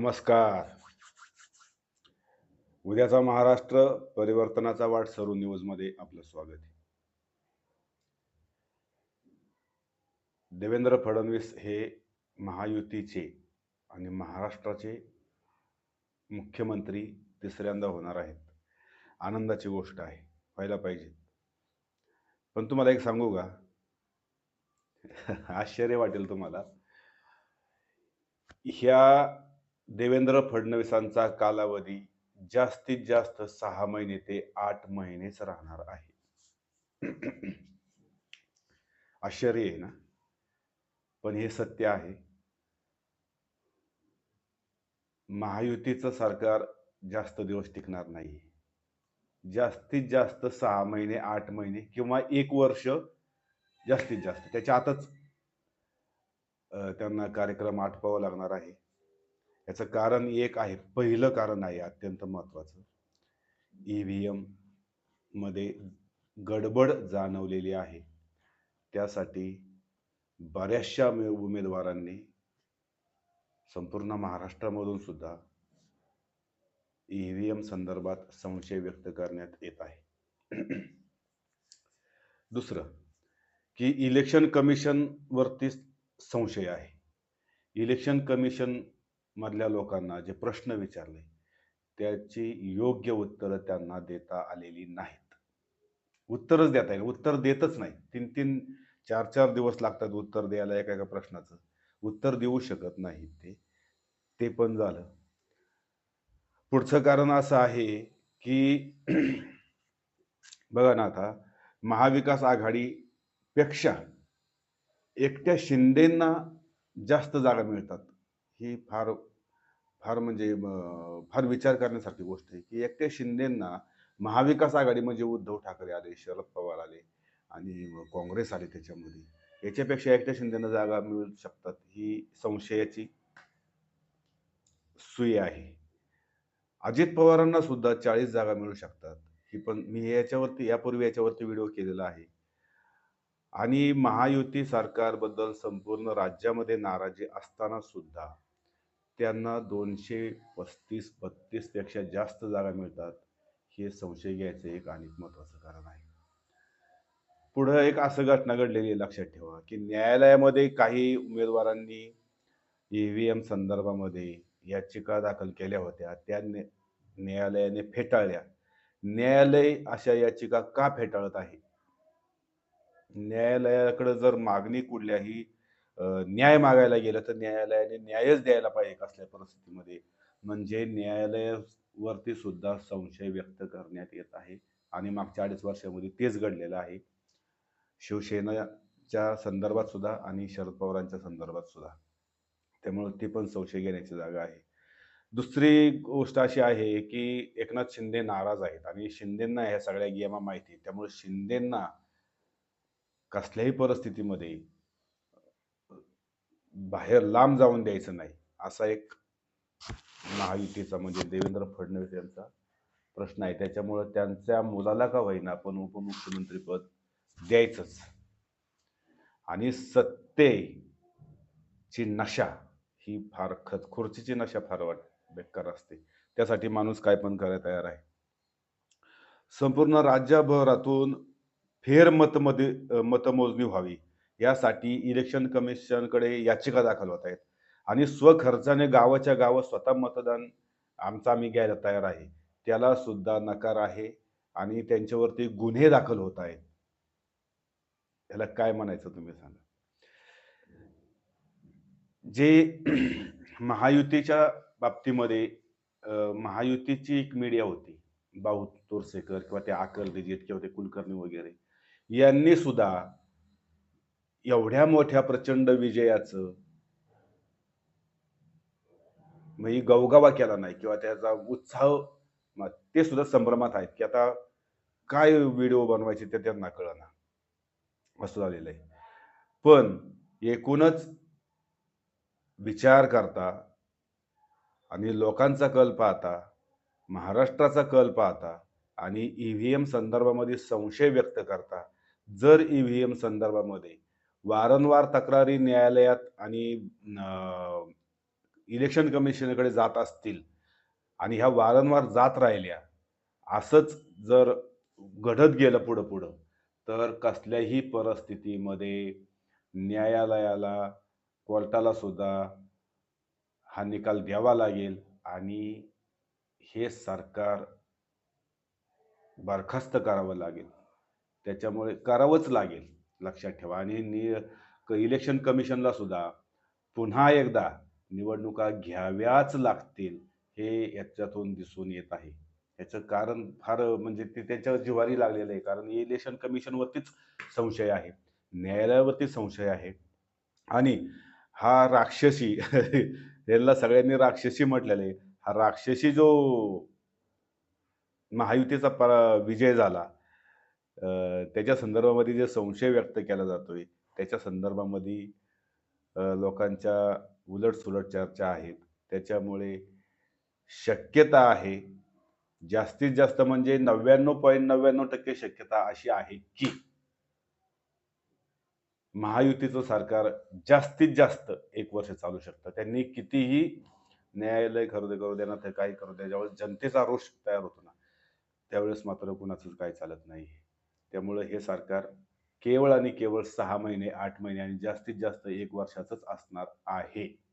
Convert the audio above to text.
नमस्कार. उद्याचा महाराष्ट्र परिवर्तनाचा वाट सरू न्यूजमध्ये आपलं स्वागत आहे. देवेंद्र फडणवीस हे महायुतीचे आणि महाराष्ट्राचे मुख्यमंत्री तिसऱ्यांदा होणार आहेत. आनंदाची गोष्ट आहे व्हायला पाहिजे पण तुम्हाला एक सांगू का? आश्चर्य वाटेल तुम्हाला. ह्या देवेंद्र फडणवीसांचा कालावधी जास्तीत जास्त सहा महिने ते आठ महिनेच राहणार आहे. आश्चर्य आहे ना? पण हे सत्य आहे. महायुतीचं सरकार जास्त दिवस टिकणार नाही. जास्तीत जास्त सहा महिने आठ महिने किंवा एक वर्ष जास्तीत जास्त. त्याच्या आतच त्यांना कार्यक्रम आटपावा लागणार आहे. याचं कारण एक आहे. पहिलं कारण आहे अत्यंत महत्वाचं ई व्ही एममध्ये गडबड जाणवलेली आहे. त्यासाठी बऱ्याचशा उमेदवारांनी संपूर्ण महाराष्ट्रामधून सुद्धा ई व्ही एम संदर्भात संशय व्यक्त करण्यात येत आहे. दुसरं की इलेक्शन कमिशनवरती संशय आहे. इलेक्शन कमिशन मधल्या लोकांना जे प्रश्न विचारले त्याची योग्य उत्तरं त्यांना देता आलेली नाहीत. उत्तरच देता येईल उत्तर देतच नाही. तीन तीन चार चार दिवस लागतात उत्तर द्यायला एका एका प्रश्नाचं. उत्तर देऊ शकत नाहीत ते. ते पण झालं. पुढचं कारण असं आहे की बघा ना आता महाविकास आघाडीपेक्षा एकट्या शिंदेंना जास्त जागा मिळतात. ही फार फार म्हणजे फार विचार करण्यासारखी गोष्ट आहे की एकट्या शिंदेंना महाविकास आघाडी म्हणजे उद्धव ठाकरे आले शरद पवार आले आणि काँग्रेस आले त्याच्यामध्ये. याच्यापेक्षा एकट्या शिंदेना जागा मिळू शकतात ही संशयाची सुई आहे. अजित पवारांना सुद्धा चाळीस जागा मिळू शकतात. ही पण मी याच्यावरती यापूर्वी याच्यावरती व्हिडिओ केलेला आहे. आणि महायुती सरकारबद्दल संपूर्ण राज्यामध्ये नाराजी असताना सुद्धा त्यांना दोनशे पस्तीस बत्तीसपेक्षा जास्त जागा मिळतात हे संशय घ्यायचं एक आणि महत्वाचं कारण आहे. पुढं एक असं घटना घडलेली आहे लक्षात ठेवा की न्यायालयामध्ये काही उमेदवारांनी ई व्ही एम संदर्भामध्ये याचिका दाखल केल्या होत्या त्या न्यायालयाने फेटाळल्या. न्यायालय अशा याचिका का फेटाळत आहे? न्यायालयाकडे जर मागणी कुठल्याही न्याय मागायला गेलं तर न्यायालयाने न्यायच द्यायला पाहिजे असल्या परिस्थितीमध्ये? म्हणजे न्यायालयावरती सुद्धा संशय व्यक्त करण्यात येत आहे आणि मागच्या अडीच वर्षामध्ये तेच घडलेलं आहे. शिवसेनाच्या संदर्भात सुद्धा आणि शरद पवारांच्या संदर्भात सुद्धा. त्यामुळे ती पण संशय घेण्याची जागा आहे. दुसरी गोष्ट अशी आहे की एकनाथ शिंदे नाराज आहेत आणि शिंदेंना ह्या सगळ्या गेमा माहिती आहेत. त्यामुळे शिंदेंना कसल्याही परिस्थितीमध्ये बाहेर लांब जाऊन द्यायचं नाही. असा एक महायुतीचा म्हणजे देवेंद्र फडणवीस यांचा प्रश्न आहे. त्याच्यामुळं त्यांच्या मुलाला का होईना आपण उपमुख्यमंत्रीपद द्यायचंच. आणि सत्तेची नशा ही फार खत खुर्चीची नशा फार वाट बेकार असते. त्यासाठी माणूस काय पण करायला तयार आहे. संपूर्ण राज्यभरातून फेर मतमध्ये मतमोजणी व्हावी. यासाठी इलेक्शन कमिशनकडे याचिका दाखल होत आहेत. आणि स्वखर्चाने गावाच्या गावात स्वतः मतदान आमचा आम्ही घ्यायला तयार आहे. त्याला सुद्धा नकार आहे आणि त्यांच्यावरती गुन्हे दाखल होत आहेत. याला काय म्हणायचं तुम्ही सांगा? जे महायुतीच्या बाबतीमध्ये महायुतीची एक मीडिया होती बाऊ तोरसेकर किंवा ते आकर दिजीत किंवा ते कुलकर्णी वगैरे यांनी सुद्धा एवढ्या मोठ्या प्रचंड विजयाचं म्हणजे गवगवा केला नाही किंवा त्याचा उत्साह ते सुद्धा संभ्रमात आहेत की आता काय व्हिडिओ बनवायचे ते त्यांना कळना. असं झालेलं आहे. पण एकूणच विचार करता आणि लोकांचा कल पाहता महाराष्ट्राचा कल पाहता आणि ई व्ही एम संदर्भामध्ये संशय व्यक्त करता जर ई व्ही एम संदर्भामध्ये वारंवार तक्रारी न्यायालयात आणि इलेक्शन कमिशनकडे जात असतील आणि ह्या वारंवार जात राहिल्या असंच जर घडत गेलं पुढं पुढं तर कसल्याही परिस्थितीमध्ये न्यायालयाला कोर्टाला सुद्धा हा निकाल द्यावा लागेल आणि हे सरकार बरखास्त करावं लागेल. त्याच्यामुळे करावंच लागेल. लक्षात ठेवा. आणि नि इलेक्शन कमिशनला सुद्धा पुन्हा एकदा निवडणुका घ्याव्याच लागतील हे याच्यातून दिसून येत आहे. याचं कारण फार म्हणजे ते त्याच्या जिवारी लागलेलं आहे. कारण इलेक्शन कमिशनवरतीच संशय आहे. न्यायालयावरती संशय आहे. आणि हा राक्षसी याला सगळ्यांनी राक्षसी म्हटलेलं आहे. हा राक्षसी जो महायुतीचा पर विजय झाला त्याच्या संदर्भामध्ये जे संशय व्यक्त केला जातोय त्याच्या संदर्भामध्ये लोकांच्या उलटसुलट चर्चा आहेत. त्याच्यामुळे शक्यता आहे जास्तीत जास्त म्हणजे नव्याण्णव पॉईंट नव्याण्णव टक्के शक्यता अशी आहे की महायुतीचं सरकार जास्तीत जास्त एक वर्ष चालू शकतं. त्यांनी कितीही न्यायालय करू दे करू दे ना ते काही करू दे ज्यावेळेस जनतेचा रोष तयार होतो ना त्यावेळेस मात्र कुणाचंच काही चालत नाही. त्यामुळं हे सरकार केवळ आणि केवळ सहा महिने आठ महिने आणि जास्तीत जास्त एक वर्षाचंच असणार आहे.